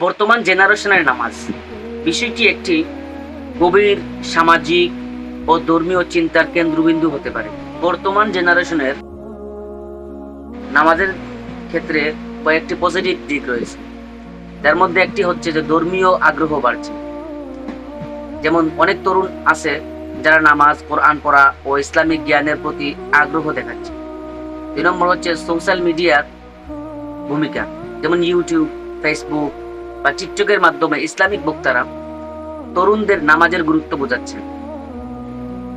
বর্তমান জেনারেশনের নামাজ। বিষয়টি একটি গভীর সামাজিক ও ধর্মীয় চিন্তার কেন্দ্রবিন্দু হতে পারে। বর্তমান জেনারেশনের নামাজের ক্ষেত্রে কয়েকটি পজিটিভ দিক রয়েছে। তার মধ্যে একটি হচ্ছে যে ধর্মীয় আগ্রহ বাড়ছে। যেমন অনেক তরুণ আছে যারা নামাজ, কোরআন পড়া ও ইসলামিক জ্ঞানের প্রতি আগ্রহ দেখাচ্ছে। দুই নম্বর হচ্ছে সোশ্যাল মিডিয়ার ভূমিকা। যেমন ইউটিউব ফেসবুক বা টিকটকের মাধ্যমে ইসলামিক বক্তারা তরুণদের নামাজের গুরুত্ব বোঝাচ্ছেন।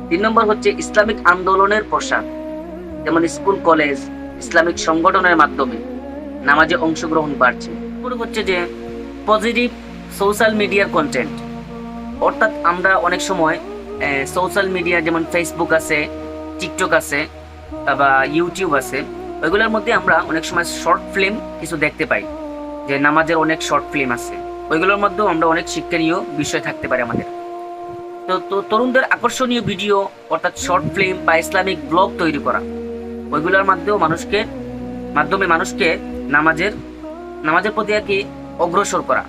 তিন নম্বর হচ্ছে ইসলামিক আন্দোলনের প্রসার, যেমন স্কুল, কলেজ, ইসলামিক সংগঠনের মাধ্যমে নামাজে অংশগ্রহণ বাড়ছে। হচ্ছে যে পজিটিভ সোশ্যাল মিডিয়ার কন্টেন্ট অর্থাৎ আমরা অনেক সময় সোশ্যাল মিডিয়া যেমন ফেসবুক আছে টিকটক আছে, বা ইউটিউব আছে, ওইগুলোর মধ্যে আমরা অনেক সময় শর্ট ফিল্ম কিছু দেখতে পাই। যে নামাজের অনেক শর্ট ফিল্ম আছে। ওইগুলোর মধ্যেও আমরা অনেক শিক্ষণীয় বিষয় থাকতে পারে আমাদের। তো তরুণদের আকর্ষণীয় ভিডিও অর্থাৎ শর্ট ফিল্ম বা ইসলামিক ব্লগ তৈরি করা। ওইগুলোর মাধ্যমেও মানুষকে, মাধ্যমে মানুষকে নামাজের নামাজের প্রতি আর কি অগ্রসর করা।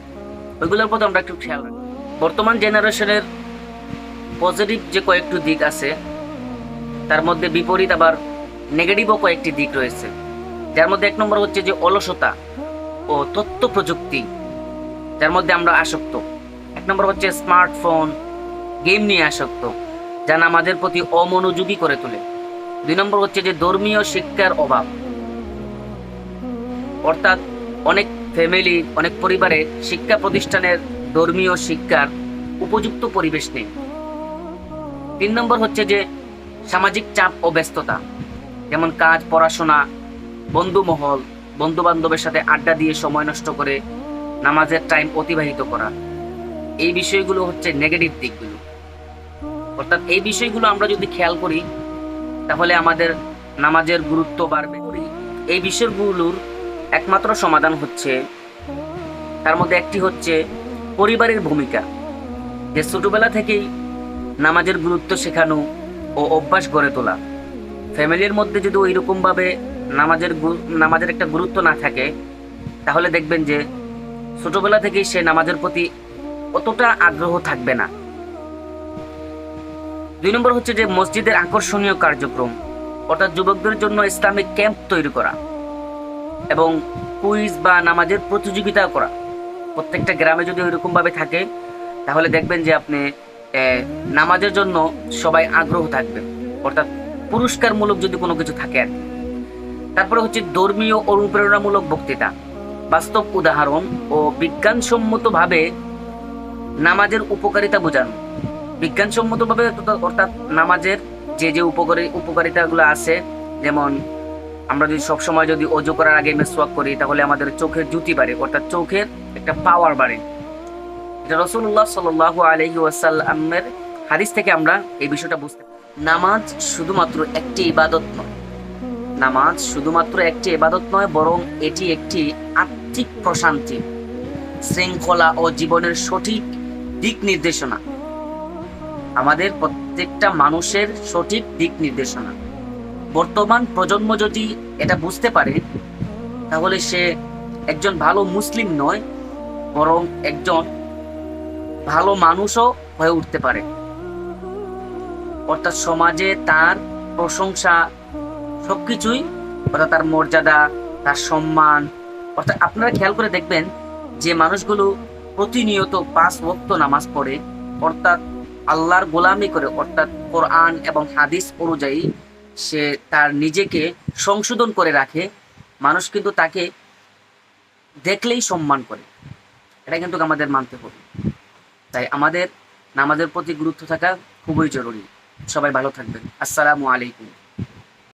ওইগুলোর প্রতি আমরা একটু খেয়াল রাখি। বর্তমান জেনারেশনের পজিটিভ যে কয়েকটি দিক আছে, তার মধ্যে বিপরীত আবার নেগেটিভও কয়েকটি দিক রয়েছে। যার মধ্যে এক নম্বর হচ্ছে যে অলসতা। ও তথ্য প্রযুক্তি। যার মধ্যে আমরা আসক্ত। এক নম্বর হচ্ছে স্মার্টফোন। গেম নিয়ে আসক্ত, যা আমাদের প্রতি অমনোযোগী করে তোলে। দুই নম্বর হচ্ছে যে ধর্মীয় শিক্ষার অভাব। অর্থাৎ অনেক ফ্যামিলি, অনেক পরিবারে শিক্ষা প্রতিষ্ঠানের ধর্মীয় শিক্ষার উপযুক্ত পরিবেশ নেই। তিন নম্বর হচ্ছে যে সামাজিক চাপ ও ব্যস্ততা, যেমন কাজ, পড়াশোনা বন্ধু মহল বন্ধু বান্ধবের সাথে আড্ডা দিয়ে সময় নষ্ট করে নামাজের টাইম অতিবাহিত করা। এই বিষয়গুলো হচ্ছে নেগেটিভ দিকগুলো। অর্থাৎ এই বিষয়গুলো আমরা যদি খেয়াল করি, তাহলে আমাদের নামাজের গুরুত্ব বাড়বে। এই বিষয়গুলোর একমাত্র সমাধান হচ্ছে, তার মধ্যে একটি হচ্ছে পরিবারের ভূমিকা। যে ছোটবেলা থেকেই নামাজের গুরুত্ব শেখানো ও অভ্যাস গড়ে তোলা। ফ্যামিলির মধ্যে যদি ওই রকমভাবে নামাজের নামাজের একটা গুরুত্ব না থাকে, তাহলে দেখবেন যে ছোটবেলা থেকেই সে নামাজের প্রতি অতটা আগ্রহ থাকবে না দুই নম্বর হচ্ছে যে মসজিদের আকর্ষণীয় কার্যক্রম, অর্থাৎ যুবকদের জন্য ইসলামিক ক্যাম্প তৈরি করা এবং কুইজ বা নামাজের প্রতিযোগিতা করা প্রত্যেকটা গ্রামে যদি ওইরকম ভাবে থাকে, তাহলে দেখবেন যে আপনি নামাজের জন্য সবাই আগ্রহ থাকবে, অর্থাৎ পুরস্কারমূলক যদি কোনো কিছু থাকে আর কি। তারপরে হচ্ছে ধর্মীয় অনুপ্রেরণামূলক বক্তৃতা, বাস্তব উদাহরণ ও বিজ্ঞানসম্মতভাবে নামাজের উপকারিতা বোঝানো বিজ্ঞানসম্মতভাবে অর্থাৎ- নামাজের যে যে উপকারী, উপকারিতাগুলো আছে, যেমন আমরা যদি সবসময় যদি অজু করার আগে মেসওয়াক করি, তাহলে আমাদের চোখের জুতি বাড়ে, অর্থাৎ চোখের একটা পাওয়ার বাড়ে এটা রসুল্লাহ সাল আলহি ওয়াসাল্লামের হাদিস থেকে আমরা এই বিষয়টা বুঝতে। নামাজ শুধুমাত্র একটি ইবাদত নয় নামাজ শুধুমাত্র একটি এবাদত নয়, বরং এটি একটি আত্মিক প্রশান্তি, শৃঙ্খলা ও জীবনের সঠিক দিক নির্দেশনা। আমাদের প্রত্যেকটা মানুষের সঠিক দিক নির্দেশনা। বর্তমান প্রজন্ম যদি এটা বুঝতে পারে, তাহলে সে একজন ভালো মুসলিম নয়, বরং একজন ভালো মানুষও হয়ে উঠতে পারে। অর্থাৎ সমাজে তার প্রশংসা সবকিছুই অর্থাৎ তার মর্যাদা, তার সম্মান, অর্থাৎ আপনারা খেয়াল করে দেখবেন যে মানুষগুলো প্রতিনিয়ত পাঁচ ভক্ত নামাজ পড়ে, অর্থাৎ আল্লাহর গোলামি করে, অর্থাৎ কোরআন এবং হাদিস অনুযায়ী সে তার নিজেকে সংশোধন করে রাখে, মানুষ কিন্তু তাকে দেখলেই সম্মান করে। এটা কিন্তু আমাদের মানতে হবে। তাই আমাদের নামাজের প্রতি গুরুত্ব থাকা খুবই জরুরি। সবাই ভালো থাকবেন। আসসালামু আলাইকুম।